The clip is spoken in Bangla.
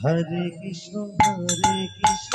হরে কৃষ্ণ হরে কৃষ্ণ